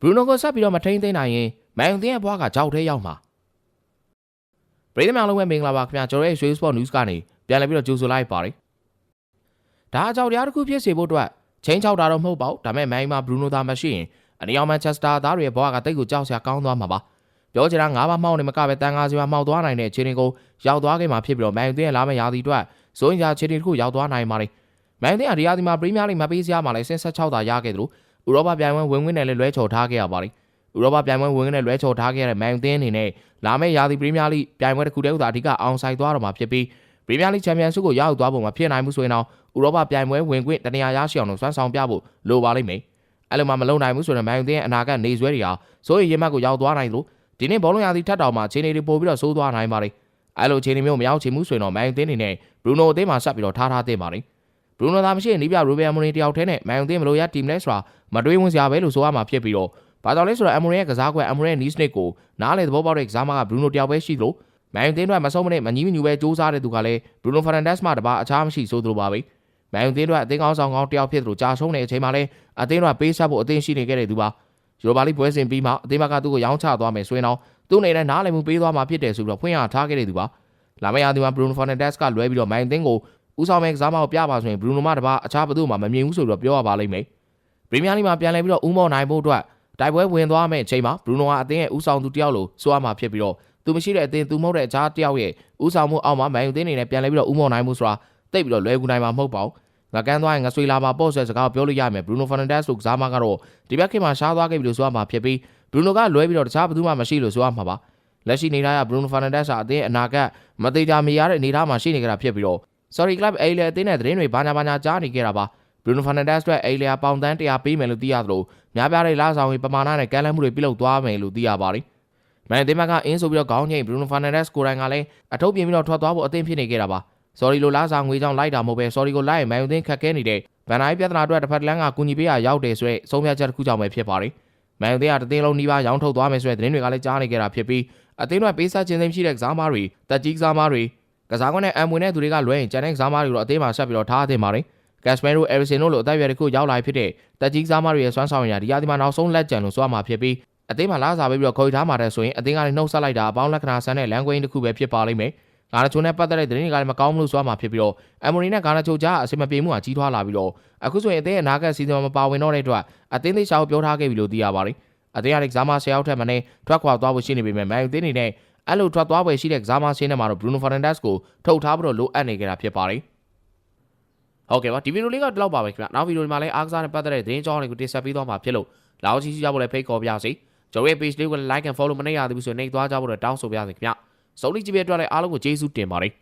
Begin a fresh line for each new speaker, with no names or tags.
ဘရူနိုကိုဆက်ပြီးတော့မထိန်သိမ်းနိုင်ရင်မန်ယူတင်းရဲ့ဘွားကကြောက်ထဲရောက်မှာပရိသတ်များလုံးပဲမင်္ဂလာပါခင်ဗျာကျွန်တော်ရဲ့ရွှေ sport news ကနေပြန်လည်ပြီးတော့ကြိုဆိုလိုက်ပါတယ်ဒါအကြောက်တရားတစ်ခုဖြစ်စေဖို့အတွက်ချင်းချောက်တာတော့မဟုတ်ပါဘူးဒါပေမဲ့မန်ယူမှာဘရူနိုသာမရှိရင်အနီအောင်မန်ချက်စတာသားတွေရဲ့ဘွားကတိတ်ကိုကြောက်စရာကောင်းသွားမှာပါပြောချင်တာ၅ပါးမှောက်နေမကပဲတန်ငါးစီပါမှောက်သွားနိုင်တဲ့အခြေအနေကိုရောက်သွားခဲ့မှာဖြစ်ပြီးတော့မန်ယူတင်းရဲ့လာမယ့်ရာသီအတွက်ဇိုင်းရာအခြေအနေတစ်ခုရောက်သွားနိုင်ပါတယ်မန်ယူတင်းကဒီရာသီမှာပရီးမီးယားလိမပေးစရာမှာလည်း16တာရခဲ့တယ်လို့ ဥရောပပြိုင်ပွဲဝင်ဝင်နဲ့လည်းလွဲချော်ထားခဲ့ရပါတယ်ဥရောပပြိုင်ပွဲဝင်ဝင်နဲ့လွဲချော်ထားခဲ့ရတဲ့မန်ယူတင်းအနေနဲ့လာမယ့်ရာသီပရီးမီးယားလိပြိုင်ပွဲတစ်ခုတည်းကသာအဓိကအောင်ဆိုင်သွားတော့မှာဖြစ်ပြီးပရီးမီးယားလိချန်ပီယံဆုကိုရောက်သွားဖို့မဖြစ်နိုင်ဘူးဆိုရင်တော့ဥရောပပြိုင်ပွဲဝင်ခွင့်တနေရာရရှိအောင်လို့စွမ်းဆောင်ပြဖို့လိုပါလိမ့်မယ်အဲ့လိုမှမလုပ်နိုင်ဘူးဆိုတော့မန်ယူတင်းရဲ့အနာဂတ်နေဆွဲတွေဟာစိုးရိမ်ရမှတ်ကိုရောက်သွားနိုင်လို့ဒီနေ့ဘောလုံးရာသီထပ်တောင်မှခြေနေတွေပို့ပြီးတော့စိုးသွားနိုင်ပါတယ်အဲ့လိုခြေနေမျိုးမရောက်ချင်ဘူးဆိုရင်တော့မန်ယူတင်းအနေနဲ့ဘရူနိုအသင်းမှာဆက်ပြီးတော့ထားထားသင့်ပါတယ် ဘရူနိုသာမရှိရင်နီးပြရိုဘယ်အမိုနီတယောက်တည်းနဲ့မန်ယူတင်းမလို့ရတီမ်လဲဆိုတာမတွေးဝင်စရာပဲလို့ဆိုရမှာဖြစ်ပြီးတော့ဘာကြောင့်လဲဆိုတော့အမိုရီရဲ့ကစားကွက်အမိုရီရဲ့နီးစနစ်ကိုနားလေသဘောပေါက်တဲ့ကစားမကဘရူနိုတယောက်ပဲရှိလို့မန်ယူတင်းတို့မဆုံးမနဲ့မညီမညူပဲစူးစမ်းတဲ့သူကလည်းဘရူနိုဖာနန်ဒက်စ်မှတပါအခြားမရှိဆိုသလိုပါပဲမန်ယူတင်းတို့အသင်းကောင်းဆောင်ကောင်းတယောက်ဖြစ်သလိုကြာဆုံးတဲ့အချိန်မှာလည်းအသင်းတို့ပေးဆက်ဖို့အသင်းရှိနေခဲ့တဲ့သူပါယူရိုပါလိပွဲစဉ်ပြီးမှအသင်းဘက်ကသူ့ကိုရောင်းချသွားမယ်ဆိုရင်တော့သူ့အနေနဲ့နားလည်မှုပေးသွားမှာဖြစ်တယ်ဆိုပြီးတော့ဖွင့်ရထားခဲ့တဲ့သူပါလာမယ့်ရာသီမှာ Bruno Fernandes ကလွဲပြီးတော့မိုင်အသင်းကို ဦးဆောင်မဲ့ကစားမကိုပြပါဆိုရင် Bruno မတပါအခြားဘသူမှမမြင်ဘူးဆိုပြီးတော့ပြောရပါလိမ့်မယ်ပရီးမီးယားလိမှာပြန်လဲပြီးတော့ဦးမော်နိုင်ဖို့အတွက်တိုက်ပွဲဝင်သွားမယ့်အချိန်မှာ Bruno ကအသင်းရဲ့ဦးဆောင်သူတယောက်လိုဆိုရမှာဖြစ်ပြီးတော့သူမရှိတဲ့အသင်းသူမဟုတ်တဲ့အခြားတယောက်ရဲ့ဦးဆောင်မှုအောက်မှာမန်ယူသင်းအနေနဲ့ပြန်လဲပြီးတော့ဦးမော်နိုင်မှုဆိုတာတိတ်ပြီးတော့လွယ်ကူနိုင်မှာမဟုတ်ပါဘူးငါကန်းသွားရင်ငါဆွေလာပါပေါ့ဆွဲစကားပြောလို့ရမယ်ဘရူနိုဖာနန်ဒက်စ်လို့ကစားမကတော့ဒီဘက်ခေတ်မှာရှားသွားခဲ့ပြီလို့ဆိုရမှာဖြစ်ပြီးဘရူနိုကလွဲပြီးတော့တခြားဘသူမှမရှိလို့ဆိုရမှာပါလက်ရှိနေထားရဘရူနိုဖာနန်ဒက်စ်ဟာအသင်းအနာဂတ်မသေးကြမရတဲ့အနေအထားမှာရှိနေကြတာဖြစ်ပြီးတော့ sorry club အေးလေအသင်းနဲ့သတင်းတွေဘာညာဘာညာကြားနေကြတာပါဘရူနိုဖာနန်ဒက်စ်အတွက်အေးလေပေါင်တန်း100ပေးမယ်လို့သိရသလိုများပြားတဲ့လာဆောင်ရေးပမာဏနဲ့ကမ်းလှမ်းမှုတွေပြုလုပ်သွားမယ်လို့သိရပါတယ်မန်အသင်းကအင်းဆိုပြီးတော့ခေါင်းငိမ့်ဘရူနိုဖာနန်ဒက်စ်ကိုယ်တိုင်ကလည်းအထုပ်ပြင်ပြီးတော့ထွက်သွားဖို့အသင်းဖြစ်နေကြတာပါ sorry လို့လားစာငွေကြောင့်လိုက်တာမဟုတ်ပဲ sorry ကိုလိုက်ရင်မန်ယူသင်းခက်ခဲနေတဲ့ဗန်နိုင်းပြဿနာအတွက်တစ်ဖက်တစ်လမ်းကကူညီပေးရရောက်တယ်ဆိုတဲ့ဆုံးဖြတ်ချက်တစ်ခုကြောင့်ပဲဖြစ်ပါတယ်။မန်ယူသင်းကတသိန်းလုံးနှီးပါရောင်းထုတ်သွားမယ်ဆိုတဲ့သတင်းတွေကလည်းကြားနေကြတာဖြစ်ပြီးအသင်းတို့ပေးဆက်ခြင်းသိမ်းရှိတဲ့ကစားမားတွေတက်ကြီးကစားမားတွေ ကစားကွက်နဲ့အမ်ဝင်တဲ့သူတွေကလွဲရင်ကျန်တဲ့ကစားမားတွေတော့အသင်းမှာဆက်ပြီးတော့ထားသင့်ပါတယ်။ကက်စမဲရိုအဲရီဆင်တို့လိုအသက်အရွယ်တစ်ခုရောက်လာဖြစ်တဲ့တက်ကြီးကစားမားတွေရဲ့စွမ်းဆောင်ရည်ဒီရာဒီမှာနောက်ဆုံးလက်ကျန်လို့ဆိုရမှာဖြစ်ပြီးအသင်းမှာလာစားပြီးတော့ခေါ်ထားမှာတဲ့ဆိုရင်အသင်းကလည်းနှုတ်ဆက်လိုက်တာအပေါင်းလက္ခဏာဆန်းတဲ့လမ်းကွင်းတစ်ခုပဲဖြစ်ပါလိမ့်မယ်။ဂါနာချိုနဲ့ပတ်သက်တဲ့သတင်းတွေကလည်းမကောင်းဘူးလို့ဆိုမှဖြစ်ပြီးတော့အမ်မိုရီနဲ့ဂါနာချိုကြားအဆင်မပြေမှုဟာကြီးထွားလာပြီးတော့အခုဆိုရင်အသင်းရဲ့အနာဂတ်စီဇန်မှာမပါဝင်တော့တဲ့အတွက်အသင်းသေးရှာကိုပြောထားခဲ့ပြီလို့သိရပါတယ်အသင်းရဲ့ကစားမ10ယောက်ထက်မနည်းထွက်ခွာသွားဖို့ရှိနေပေမဲ့မန်ယူသင်းအနေနဲ့ အဲ့လိုထွက်သွားပွဲရှိတဲ့ကစားမရှင်းထဲမှာတော့ Bruno Fernandes ကိုထုတ်ထားပြီးတော့လိုအပ်နေကြတာဖြစ်ပါတယ်ဟုတ်ကဲ့ပါဒီဗီဒီယိုလေးကတော့ဒီလောက်ပါပဲခင်ဗျနောက်ဗီဒီယိုဒီမှာလည်းအားကစားနဲ့ပတ်သက်တဲ့သတင်းကြောင်းတွေကိုတင်ဆက်ပေးသွားမှာဖြစ်လို့လာအောင်ကြည့်ကြဖို့လည်းဖိတ်ခေါ်ပါရစေကျွန်တော်ရဲ့ page လေးကို like and follow မနေရသေးဘူးဆိုရင်နှိပ်သွားကြဖို့တော့တောင်းဆိုပါရစေခင်ဗျစုံလီကြည့်ပြအတွက်လည်းအားလုံးကိုကျေးဇူးတင်ပါတယ်